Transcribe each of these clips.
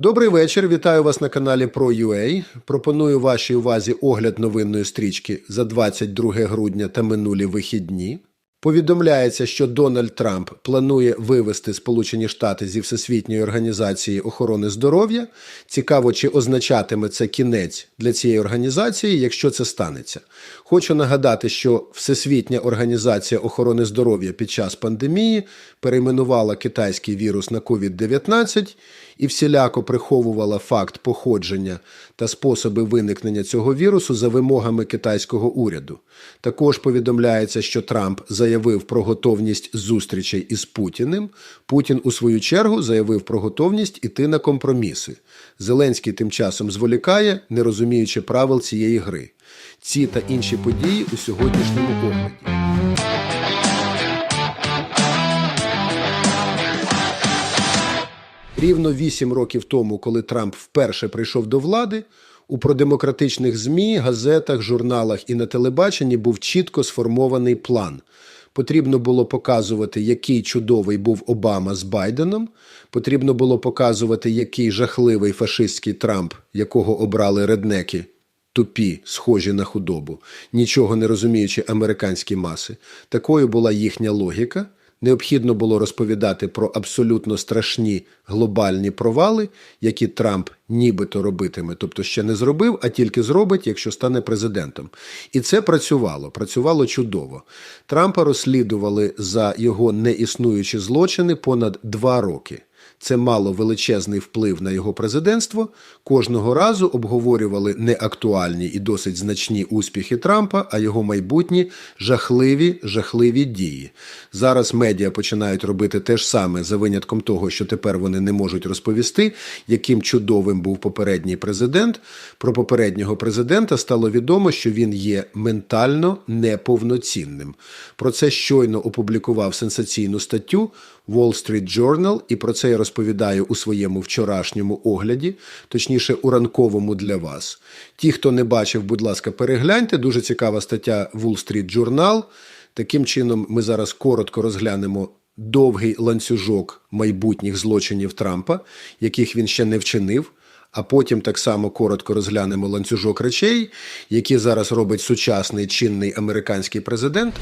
Добрий вечір. Вітаю вас на каналі ProUA. Пропоную вашій увазі огляд новинної стрічки за 22 грудня та минулі вихідні. Повідомляється, що Дональд Трамп планує вивести Сполучені Штати зі Всесвітньої організації охорони здоров'я. Цікаво, чи означатиме це кінець для цієї організації, якщо це станеться. Хочу нагадати, що Всесвітня організація охорони здоров'я під час пандемії перейменувала китайський вірус на COVID-19 і всіляко приховувала факт походження та способи виникнення цього вірусу за вимогами китайського уряду. Також повідомляється, що Трамп заявив про готовність зустрічей із Путіним. Путін, у свою чергу, заявив про готовність іти на компроміси. Зеленський тим часом зволікає, не розуміючи правил цієї гри. Ці та інші події у сьогоднішньому огляді. Рівно вісім років тому, коли Трамп вперше прийшов до влади, у продемократичних ЗМІ, газетах, журналах і на телебаченні був чітко сформований план. Потрібно було показувати, який чудовий був Обама з Байденом. Потрібно було показувати, який жахливий фашистський Трамп, якого обрали реднеки, тупі, схожі на худобу, нічого не розуміючи американські маси. Такою була їхня логіка. Необхідно було розповідати про абсолютно страшні глобальні провали, які Трамп нібито робитиме, тобто ще не зробив, а тільки зробить, якщо стане президентом. І це працювало, працювало чудово. Трампа розслідували за його неіснуючі злочини понад два роки. Це мало величезний вплив на його президентство. Кожного разу обговорювали не актуальні і досить значні успіхи Трампа, а його майбутні жахливі, жахливі дії. Зараз медіа починають робити те ж саме за винятком того, що тепер вони не можуть розповісти, яким чудовим був попередній президент. Про попереднього президента стало відомо, що він є ментально неповноцінним. Про це щойно опублікував сенсаційну статтю Wall Street Journal, і про це я розповідаю у своєму вчорашньому огляді, точніше, у ранковому для вас. Ті, хто не бачив, будь ласка, перегляньте. Дуже цікава стаття Wall Street Journal. Таким чином, ми зараз коротко розглянемо довгий ланцюжок майбутніх злочинів Трампа, яких він ще не вчинив. А потім так само коротко розглянемо ланцюжок речей, які зараз робить сучасний чинний американський президент.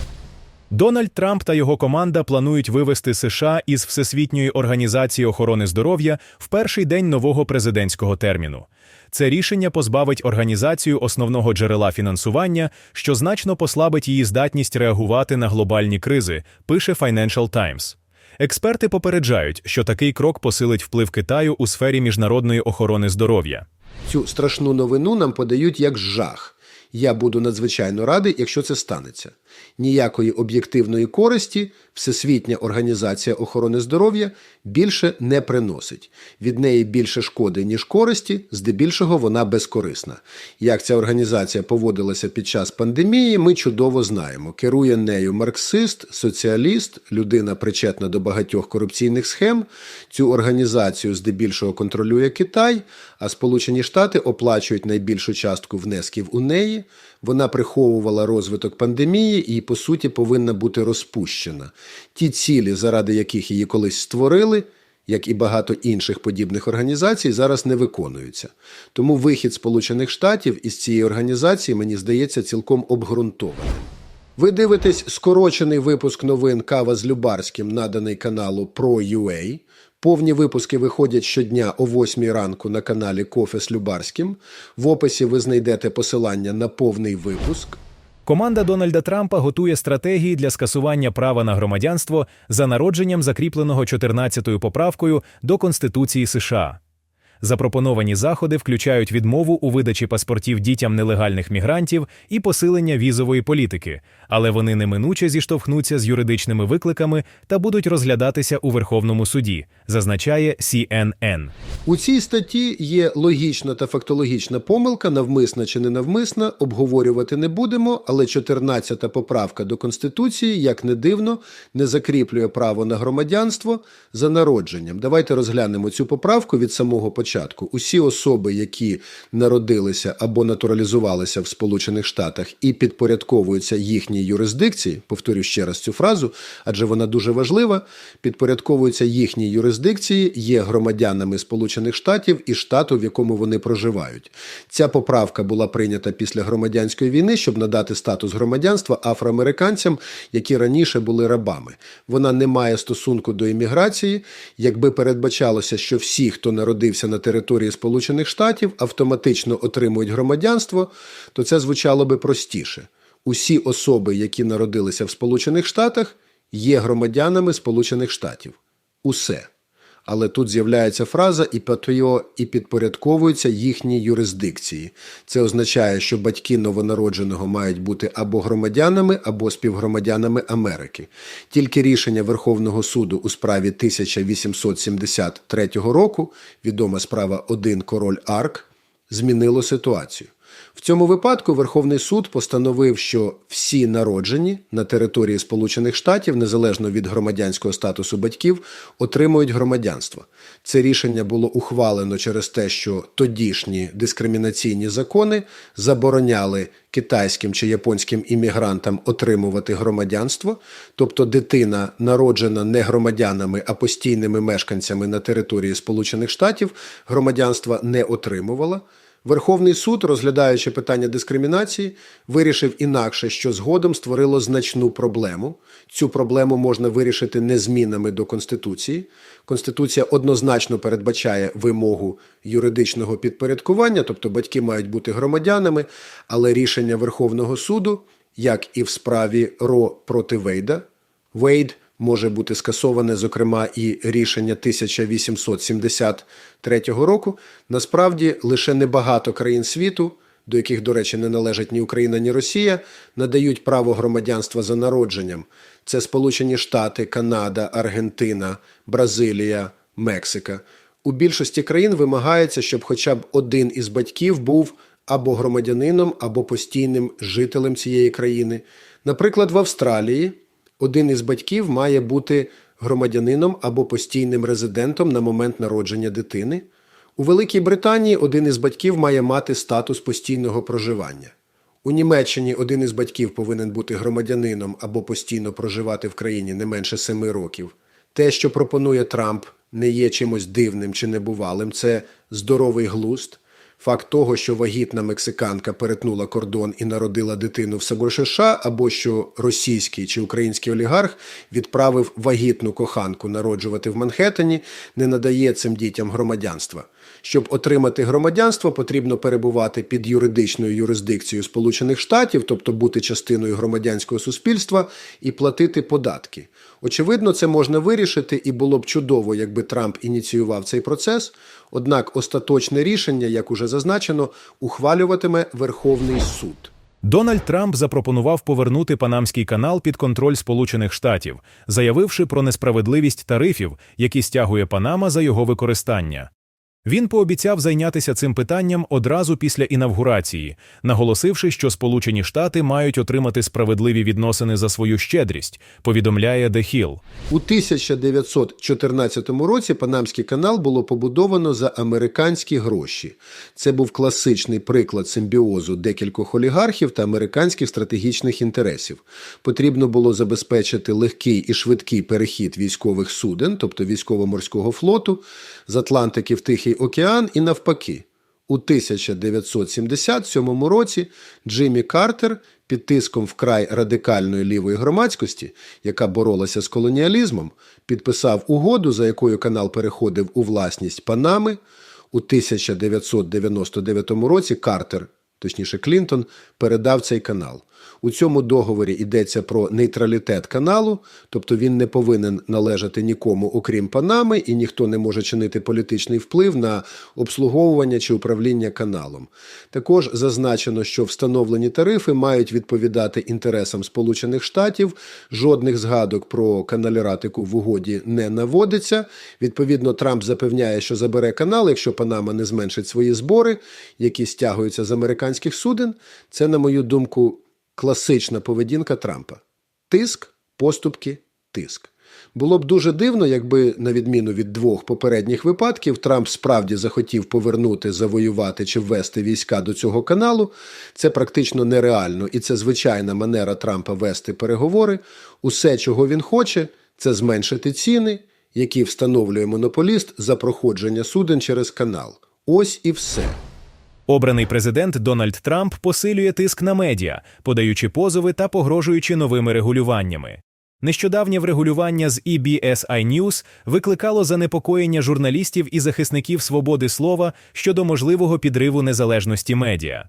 Дональд Трамп та його команда планують вивести США із Всесвітньої організації охорони здоров'я в перший день нового президентського терміну. Це рішення позбавить організацію основного джерела фінансування, що значно послабить її здатність реагувати на глобальні кризи, пише Financial Times. Експерти попереджають, що такий крок посилить вплив Китаю у сфері міжнародної охорони здоров'я. Цю страшну новину нам подають як жах. Я буду надзвичайно радий, якщо це станеться. Ніякої об'єктивної користі Всесвітня організація охорони здоров'я більше не приносить. Від неї більше шкоди, ніж користі, здебільшого вона безкорисна. Як ця організація поводилася під час пандемії, ми чудово знаємо. Керує нею марксист, соціаліст, людина причетна до багатьох корупційних схем. Цю організацію здебільшого контролює Китай, а Сполучені Штати оплачують найбільшу частку внесків у неї. Вона приховувала розвиток пандемії і, по суті, повинна бути розпущена. Ті цілі, заради яких її колись створили, як і багато інших подібних організацій, зараз не виконуються. Тому вихід Сполучених Штатів із цієї організації, мені здається, цілком обґрунтованим. Ви дивитесь скорочений випуск новин Кава з Любарським, наданий каналу ProUA. Повні випуски виходять щодня о 8 ранку на каналі Кофе з Любарським. В описі ви знайдете посилання на повний випуск. Команда Дональда Трампа готує стратегії для скасування права на громадянство за народженням, закріпленого 14-ю поправкою до Конституції США. Запропоновані заходи включають відмову у видачі паспортів дітям нелегальних мігрантів і посилення візової політики, але вони неминуче зіштовхнуться з юридичними викликами та будуть розглядатися у Верховному суді, зазначає CNN. У цій статті є логічна та фактологічна помилка, навмисна чи ненавмисна, обговорювати не будемо, але 14-та поправка до Конституції, як не дивно, не закріплює право на громадянство за народженням. Давайте розглянемо цю поправку від самого початку початку. Усі особи, які народилися або натуралізувалися в Сполучених Штатах і підпорядковуються їхній юрисдикції, повторю ще раз цю фразу, адже вона дуже важлива, підпорядковуються їхній юрисдикції, є громадянами Сполучених Штатів і штату, в якому вони проживають. Ця поправка була прийнята після громадянської війни, щоб надати статус громадянства афроамериканцям, які раніше були рабами. Вона не має стосунку до імміграції. Якби передбачалося, що всі, хто народився на території Сполучених Штатів, автоматично отримують громадянство, то це звучало би простіше. Усі особи, які народилися в Сполучених Штатах, є громадянами Сполучених Штатів. Усе. Але тут з'являється фраза і патіо і підпорядковуються їхній юрисдикції. Це означає, що батьки новонародженого мають бути або громадянами, або співгромадянами Америки. Тільки рішення Верховного суду у справі 1873 року, відома справа 1 король Арк, змінило ситуацію. В цьому випадку Верховний суд постановив, що всі народжені на території Сполучених Штатів, незалежно від громадянського статусу батьків, отримують громадянство. Це рішення було ухвалено через те, що тодішні дискримінаційні закони забороняли китайським чи японським іммігрантам отримувати громадянство, тобто дитина, народжена не громадянами, а постійними мешканцями на території Сполучених Штатів, громадянства не отримувала. Верховний суд, розглядаючи питання дискримінації, вирішив інакше, що згодом створило значну проблему. Цю проблему можна вирішити не змінами до Конституції. Конституція однозначно передбачає вимогу юридичного підпорядкування, тобто батьки мають бути громадянами, але рішення Верховного суду, як і в справі Ро проти Вейда, Вейд може бути скасоване, зокрема, і рішення 1873 року. Насправді лише небагато країн світу, до яких, до речі, не належать ні Україна, ні Росія, надають право громадянства за народженням. Це Сполучені Штати, Канада, Аргентина, Бразилія, Мексика. У більшості країн вимагається, щоб хоча б один із батьків був або громадянином, або постійним жителем цієї країни. Наприклад, в Австралії один із батьків має бути громадянином або постійним резидентом на момент народження дитини. У Великій Британії один із батьків має мати статус постійного проживання. У Німеччині один із батьків повинен бути громадянином або постійно проживати в країні не менше семи років. Те, що пропонує Трамп, не є чимось дивним чи небувалим, це здоровий глузд. Факт того, що вагітна мексиканка перетнула кордон і народила дитину в США, або що російський чи український олігарх відправив вагітну коханку народжувати в Манхеттені, не надає цим дітям громадянства. Щоб отримати громадянство, потрібно перебувати під юридичною юрисдикцією Сполучених Штатів, тобто бути частиною громадянського суспільства і платити податки. Очевидно, це можна вирішити, і було б чудово, якби Трамп ініціював цей процес. Однак остаточне рішення, як уже зазначено, ухвалюватиме Верховний суд. Дональд Трамп запропонував повернути Панамський канал під контроль Сполучених Штатів, заявивши про несправедливість тарифів, які стягує Панама за його використання. Він пообіцяв зайнятися цим питанням одразу після інавгурації, наголосивши, що Сполучені Штати мають отримати справедливі відносини за свою щедрість, повідомляє The Hill. У 1914 році Панамський канал було побудовано за американські гроші. Це був класичний приклад симбіозу декількох олігархів та американських стратегічних інтересів. Потрібно було забезпечити легкий і швидкий перехід військових суден, тобто військово-морського флоту, з Атлантики в Тихий океан і навпаки. У 1977 році Джиммі Картер під тиском вкрай радикальної лівої громадськості, яка боролася з колоніалізмом, підписав угоду, за якою канал переходив у власність Панами. У 1999 році Картер, точніше Клінтон, передав цей канал. У цьому договорі йдеться про нейтралітет каналу, тобто він не повинен належати нікому, окрім Панами, і ніхто не може чинити політичний вплив на обслуговування чи управління каналом. Також зазначено, що встановлені тарифи мають відповідати інтересам Сполучених Штатів. Жодних згадок про каналіратику в угоді не наводиться. Відповідно, Трамп запевняє, що забере канал, якщо Панама не зменшить свої збори, які стягуються з американських суден. Це, на мою думку, класична поведінка Трампа: тиск, поступки, тиск. Було б дуже дивно, якби, на відміну від двох попередніх випадків, Трамп справді захотів повернути, завоювати чи ввести війська до цього каналу. Це практично нереально, і це звичайна манера Трампа вести переговори. Усе, чого він хоче, це зменшити ціни, які встановлює монополіст за проходження суден через канал. Ось і все. Обраний президент Дональд Трамп посилює тиск на медіа, подаючи позови та погрожуючи новими регулюваннями. Нещодавнє врегулювання з EBSI News викликало занепокоєння журналістів і захисників свободи слова щодо можливого підриву незалежності медіа.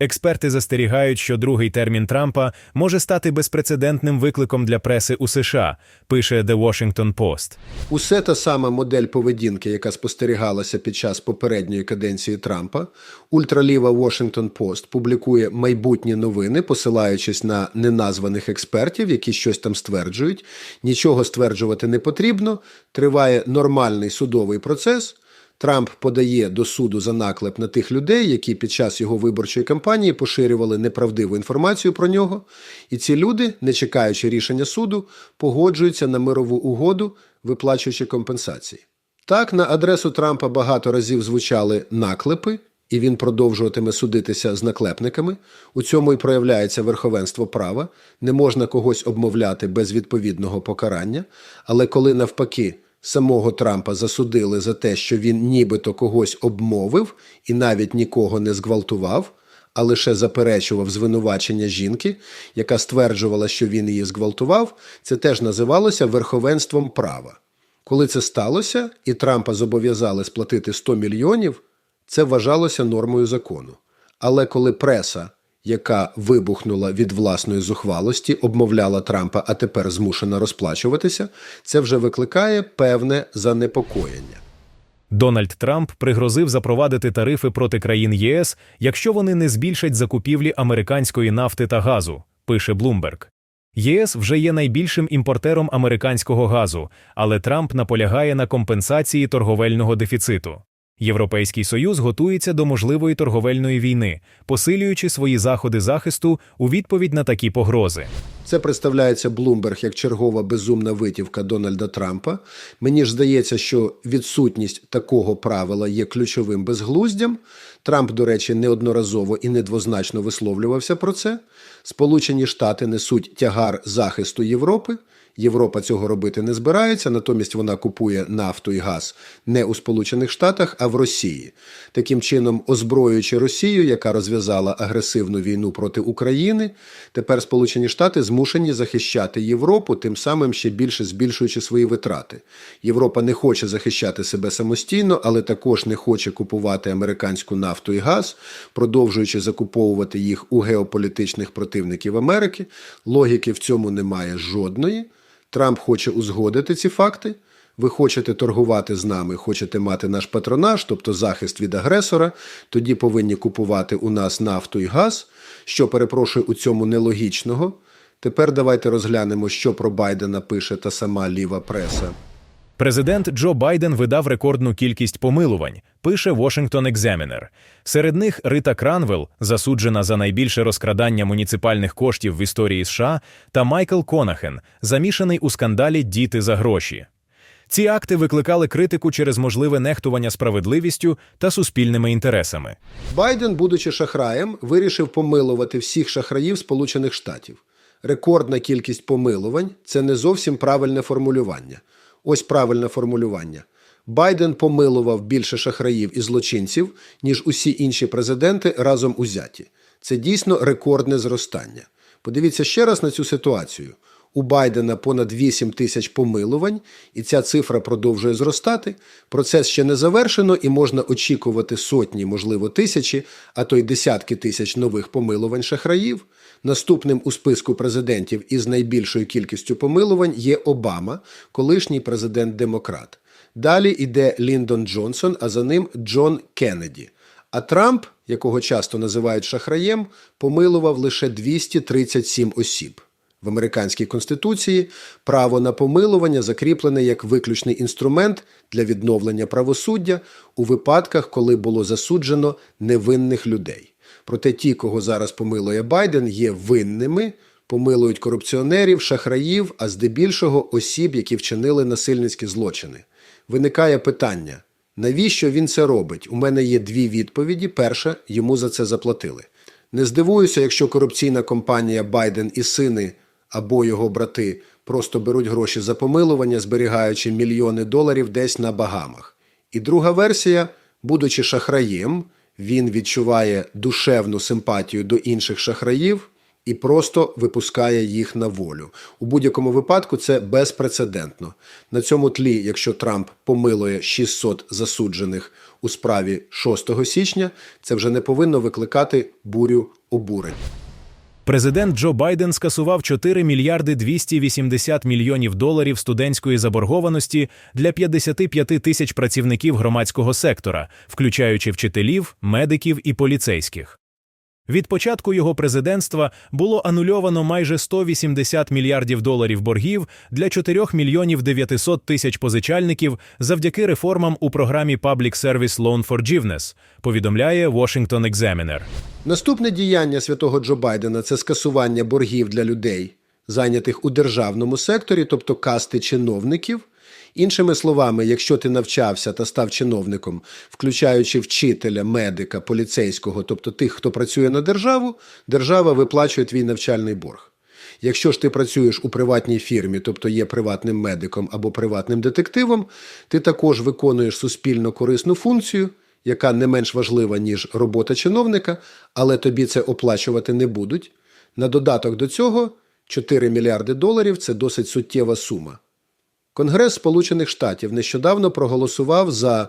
Експерти застерігають, що другий термін Трампа може стати безпрецедентним викликом для преси у США, пише The Washington Post. Усе та сама модель поведінки, яка спостерігалася під час попередньої каденції Трампа. Ультраліва Washington Post публікує майбутні новини, посилаючись на неназваних експертів, які щось там стверджують. Нічого стверджувати не потрібно. Триває нормальний судовий процес. Трамп подає до суду за наклеп на тих людей, які під час його виборчої кампанії поширювали неправдиву інформацію про нього. І ці люди, не чекаючи рішення суду, погоджуються на мирову угоду, виплачуючи компенсації. Так, на адресу Трампа багато разів звучали наклепи, і він продовжуватиме судитися з наклепниками. У цьому і проявляється верховенство права. Не можна когось обмовляти без відповідного покарання. Але коли навпаки самого Трампа засудили за те, що він нібито когось обмовив і навіть нікого не зґвалтував, а лише заперечував звинувачення жінки, яка стверджувала, що він її зґвалтував, це теж називалося верховенством права. Коли це сталося, і Трампа зобов'язали сплатити 100 мільйонів, це вважалося нормою закону. Але коли преса, яка вибухнула від власної зухвалості, обмовляла Трампа, а тепер змушена розплачуватися, це вже викликає певне занепокоєння. Дональд Трамп пригрозив запровадити тарифи проти країн ЄС, якщо вони не збільшать закупівлі американської нафти та газу, пише Bloomberg. ЄС вже є найбільшим імпортером американського газу, але Трамп наполягає на компенсації торговельного дефіциту. Європейський союз готується до можливої торговельної війни, посилюючи свої заходи захисту у відповідь на такі погрози. Це представляється Блумберг як чергова безумна витівка Дональда Трампа. Мені ж здається, що відсутність такого правила є ключовим безглуздям. Трамп, до речі, неодноразово і недвозначно висловлювався про це. Сполучені Штати несуть тягар захисту Європи. Європа цього робити не збирається, натомість вона купує нафту і газ не у Сполучених Штатах, а в Росії. Таким чином, озброюючи Росію, яка розв'язала агресивну війну проти України, тепер Сполучені Штати змушені захищати Європу, тим самим ще більше збільшуючи свої витрати. Європа не хоче захищати себе самостійно, але також не хоче купувати американську нафту і газ, продовжуючи закуповувати їх у геополітичних противників Америки. Логіки в цьому немає жодної. Трамп хоче узгодити ці факти. Ви хочете торгувати з нами, хочете мати наш патронаж, тобто захист від агресора, тоді повинні купувати у нас нафту і газ, що перепрошую у цьому нелогічного. Тепер давайте розглянемо, що про Байдена пише та сама ліва преса. Президент Джо Байден видав рекордну кількість помилувань, пише Washington Examiner. Серед них Рита Кранвелл, засуджена за найбільше розкрадання муніципальних коштів в історії США, та Майкл Конахен, замішаний у скандалі Діти за гроші. Ці акти викликали критику через можливе нехтування справедливістю та суспільними інтересами. Байден, будучи шахраєм, вирішив помилувати всіх шахраїв Сполучених Штатів. Рекордна кількість помилувань це не зовсім правильне формулювання. Ось правильне формулювання. Байден помилував більше шахраїв і злочинців, ніж усі інші президенти разом узяті. Це дійсно рекордне зростання. Подивіться ще раз на цю ситуацію. У Байдена понад 8 тисяч помилувань, і ця цифра продовжує зростати. Процес ще не завершено, і можна очікувати сотні, можливо, тисячі, а то й десятки тисяч нових помилувань шахраїв. Наступним у списку президентів із найбільшою кількістю помилувань є Обама, колишній президент-демократ. Далі йде Ліндон Джонсон, а за ним Джон Кеннеді. А Трамп, якого часто називають шахраєм, помилував лише 237 осіб. В американській конституції право на помилування закріплене як виключний інструмент для відновлення правосуддя у випадках, коли було засуджено невинних людей. Проте ті, кого зараз помилує Байден, є винними, помилують корупціонерів, шахраїв, а здебільшого осіб, які вчинили насильницькі злочини. Виникає питання: навіщо він це робить? У мене є дві відповіді. Перша, йому за це заплатили. Не здивуюся, якщо корупційна компанія Байден і сини або його брати просто беруть гроші за помилування, зберігаючи мільйони доларів десь на Багамах. І друга версія, будучи шахраєм, він відчуває душевну симпатію до інших шахраїв і просто випускає їх на волю. У будь-якому випадку це безпрецедентно. На цьому тлі, якщо Трамп помилує 600 засуджених у справі 6 січня, це вже не повинно викликати бурю обурень. Президент Джо Байден скасував 4 мільярди 280 мільйонів доларів студентської заборгованості для 55 тисяч працівників громадського сектора, включаючи вчителів, медиків і поліцейських. Від початку його президентства було анульовано майже 180 мільярдів доларів боргів для 4 мільйонів 900 тисяч позичальників завдяки реформам у програмі Public Service Loan Forgiveness, повідомляє Washington Examiner. Наступне діяння святого Джо Байдена це скасування боргів для людей, зайнятих у державному секторі, тобто касти чиновників. Іншими словами, якщо ти навчався та став чиновником, включаючи вчителя, медика, поліцейського, тобто тих, хто працює на державу, держава виплачує твій навчальний борг. Якщо ж ти працюєш у приватній фірмі, тобто є приватним медиком або приватним детективом, ти також виконуєш суспільно корисну функцію, яка не менш важлива, ніж робота чиновника, але тобі це оплачувати не будуть. На додаток до цього 4 мільярди доларів це досить суттєва сума. Конгрес Сполучених Штатів нещодавно проголосував за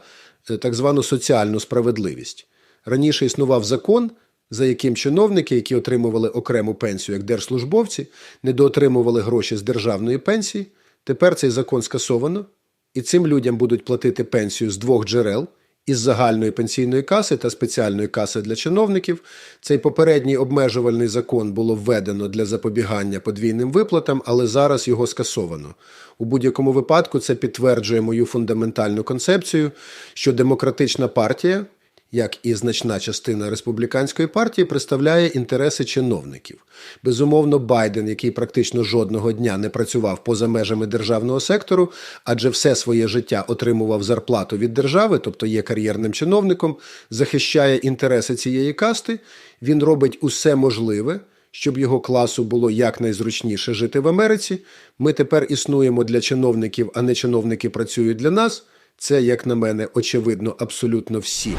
е, так звану соціальну справедливість. Раніше існував закон, за яким чиновники, які отримували окрему пенсію як держслужбовці, недоотримували гроші з державної пенсії. Тепер цей закон скасовано, і цим людям будуть платити пенсію з двох джерел із загальної пенсійної каси та спеціальної каси для чиновників. Цей попередній обмежувальний закон було введено для запобігання подвійним виплатам, але зараз його скасовано. У будь-якому випадку це підтверджує мою фундаментальну концепцію, що демократична партія, як і значна частина республіканської партії, представляє інтереси чиновників. Безумовно, Байден, який практично жодного дня не працював поза межами державного сектору, адже все своє життя отримував зарплату від держави, тобто є кар'єрним чиновником, захищає інтереси цієї касти. Він робить усе можливе. Щоб його класу було якнайзручніше жити в Америці, ми тепер існуємо для чиновників, а не чиновники працюють для нас. Це, як на мене, очевидно абсолютно всім.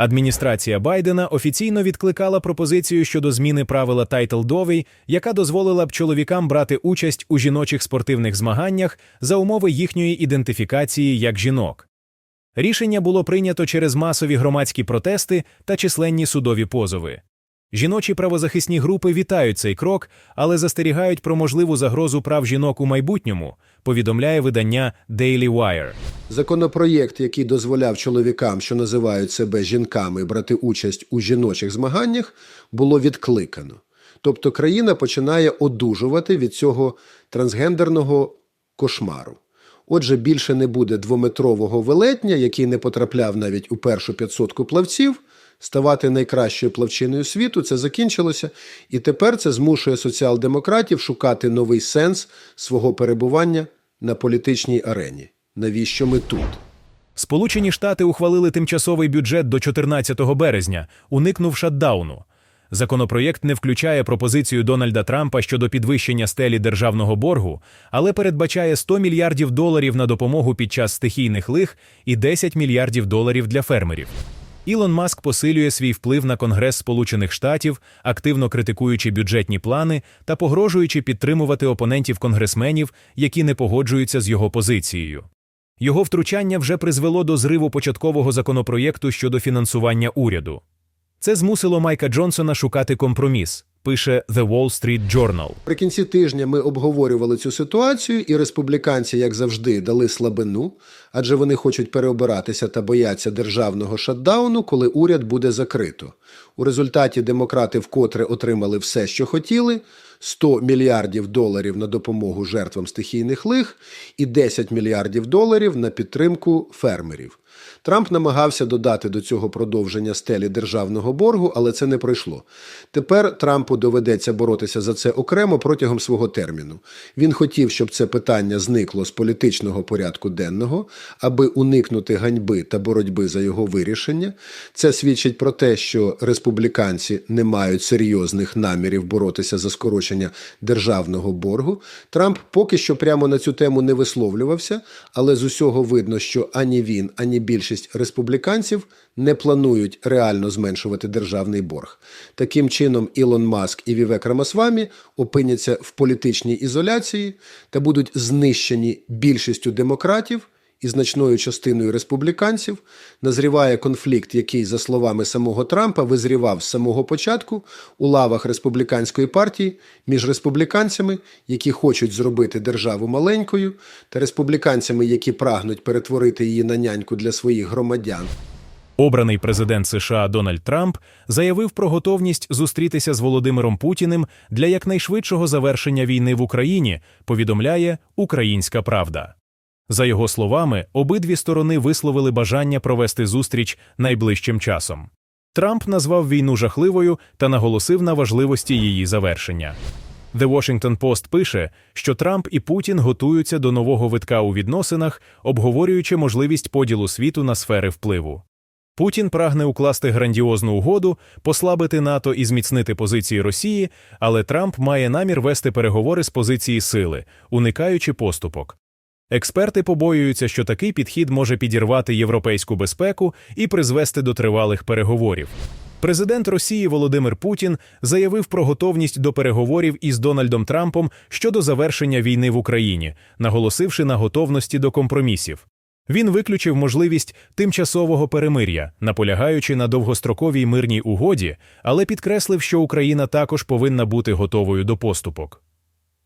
Адміністрація Байдена офіційно відкликала пропозицію щодо зміни правила Тайтл Довій, яка дозволила б чоловікам брати участь у жіночих спортивних змаганнях за умови їхньої ідентифікації як жінок. Рішення було прийнято через масові громадські протести та численні судові позови. Жіночі правозахисні групи вітають цей крок, але застерігають про можливу загрозу прав жінок у майбутньому, повідомляє видання Daily Wire. Законопроєкт, який дозволяв чоловікам, що називають себе жінками, брати участь у жіночих змаганнях, було відкликано. Тобто країна починає одужувати від цього трансгендерного кошмару. Отже, більше не буде двометрового велетня, який не потрапляв навіть у першу п'ятсотку плавців. Ставати найкращою плавчиною світу це закінчилося, і тепер це змушує соціал-демократів шукати новий сенс свого перебування на політичній арені. Навіщо ми тут? Сполучені Штати ухвалили тимчасовий бюджет до 14 березня, уникнув шатдауну. Законопроєкт не включає пропозицію Дональда Трампа щодо підвищення стелі державного боргу, але передбачає 100 мільярдів доларів на допомогу під час стихійних лих і 10 мільярдів доларів для фермерів. Ілон Маск посилює свій вплив на Конгрес Сполучених Штатів, активно критикуючи бюджетні плани та погрожуючи підтримувати опонентів конгресменів, які не погоджуються з його позицією. Його втручання вже призвело до зриву початкового законопроєкту щодо фінансування уряду. Це змусило Майка Джонсона шукати компроміс, пише The Wall Street Journal. Наприкінці тижня ми обговорювали цю ситуацію, і республіканці, як завжди, дали слабину, адже вони хочуть переобиратися та бояться державного шатдауну, коли уряд буде закрито. У результаті демократи вкотре отримали все, що хотіли. 100 мільярдів доларів на допомогу жертвам стихійних лих і 10 мільярдів доларів на підтримку фермерів. Трамп намагався додати до цього продовження стелі державного боргу, але це не пройшло. Тепер Трампу доведеться боротися за це окремо протягом свого терміну. Він хотів, щоб це питання зникло з політичного порядку денного, аби уникнути ганьби та боротьби за його вирішення. Це свідчить про те, що республіканці не мають серйозних намірів боротися за скорочення державного боргу. Трамп поки що прямо на цю тему не висловлювався, але з усього видно, що ані він, ані більшість республіканців не планують реально зменшувати державний борг. Таким чином, Ілон Маск і Вівек Рамасвамі опиняться в політичній ізоляції та будуть знищені більшістю демократів і значною частиною республіканців. Назріває конфлікт, який, за словами самого Трампа, визрівав з самого початку у лавах республіканської партії між республіканцями, які хочуть зробити державу маленькою, та республіканцями, які прагнуть перетворити її на няньку для своїх громадян. Обраний президент США Дональд Трамп заявив про готовність зустрітися з Володимиром Путіним для якнайшвидшого завершення війни в Україні, повідомляє Українська Правда. За його словами, обидві сторони висловили бажання провести зустріч найближчим часом. Трамп назвав війну жахливою та наголосив на важливості її завершення. The Washington Post пише, що Трамп і Путін готуються до нового витка у відносинах, обговорюючи можливість поділу світу на сфери впливу. Путін прагне укласти грандіозну угоду, послабити НАТО і зміцнити позиції Росії, але Трамп має намір вести переговори з позиції сили, уникаючи поступок. Експерти побоюються, що такий підхід може підірвати європейську безпеку і призвести до тривалих переговорів. Президент Росії Володимир Путін заявив про готовність до переговорів із Дональдом Трампом щодо завершення війни в Україні, наголосивши на готовності до компромісів. Він виключив можливість тимчасового перемир'я, наполягаючи на довгостроковій мирній угоді, але підкреслив, що Україна також повинна бути готовою до поступок.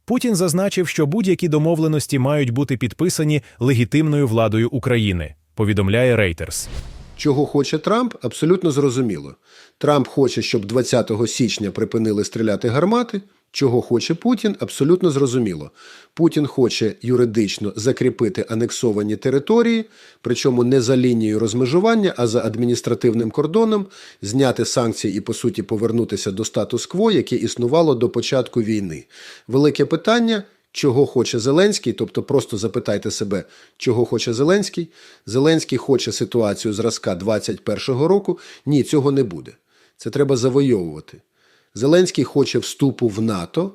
Путін зазначив, що будь-які домовленості мають бути підписані легітимною владою України, повідомляє Reuters. Чого хоче Трамп, абсолютно зрозуміло. Трамп хоче, щоб 20 січня припинили стріляти гармати. Чого хоче Путін, абсолютно зрозуміло. Путін хоче юридично закріпити анексовані території, причому не за лінією розмежування, а за адміністративним кордоном, зняти санкції і, по суті, повернутися до статус-кво, яке існувало до початку війни. Велике питання. Чого хоче Зеленський, тобто просто запитайте себе, чого хоче Зеленський. Зеленський хоче ситуацію зразка 21-го року. Ні, цього не буде. Це треба завойовувати. Зеленський хоче вступу в НАТО.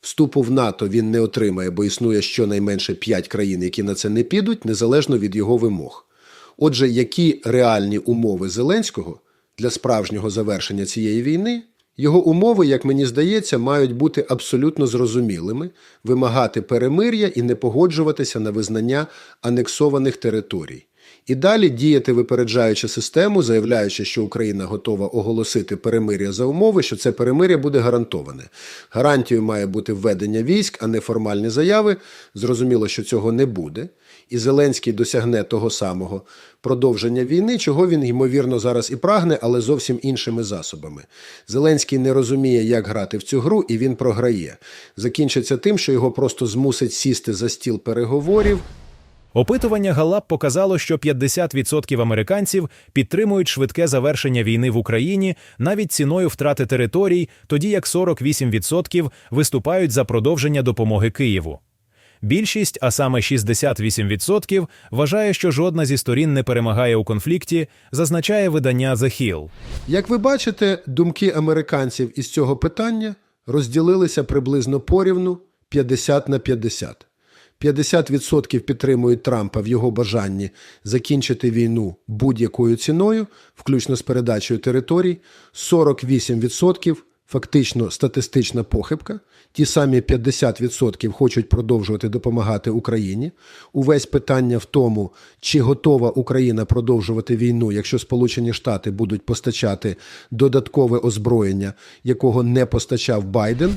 Вступу в НАТО він не отримає, бо існує щонайменше 5 країн, які на це не підуть, незалежно від його вимог. Отже, які реальні умови Зеленського для справжнього завершення цієї війни? Його умови, як мені здається, мають бути абсолютно зрозумілими, вимагати перемир'я і не погоджуватися на визнання анексованих територій. І далі діяти випереджаючи систему, заявляючи, що Україна готова оголосити перемир'я за умови, що це перемир'я буде гарантоване. Гарантією має бути введення військ, а не формальні заяви. Зрозуміло, що цього не буде. І Зеленський досягне того самого продовження війни, чого він, ймовірно, зараз і прагне, але зовсім іншими засобами. Зеленський не розуміє, як грати в цю гру, і він програє. Закінчиться тим, що його просто змусить сісти за стіл переговорів. Опитування Галап показало, що 50% американців підтримують швидке завершення війни в Україні навіть ціною втрати територій, тоді як 48% виступають за продовження допомоги Києву. Більшість, а саме 68%, вважає, що жодна зі сторін не перемагає у конфлікті, зазначає видання The Hill. Як ви бачите, думки американців із цього питання розділилися приблизно порівну 50 на 50. 50% підтримують Трампа в його бажанні закінчити війну будь-якою ціною, включно з передачею територій, 48% фактично статистична похибка. Ті самі 50% хочуть продовжувати допомагати Україні. Увесь питання в тому, чи готова Україна продовжувати війну, якщо Сполучені Штати будуть постачати додаткове озброєння, якого не постачав Байден.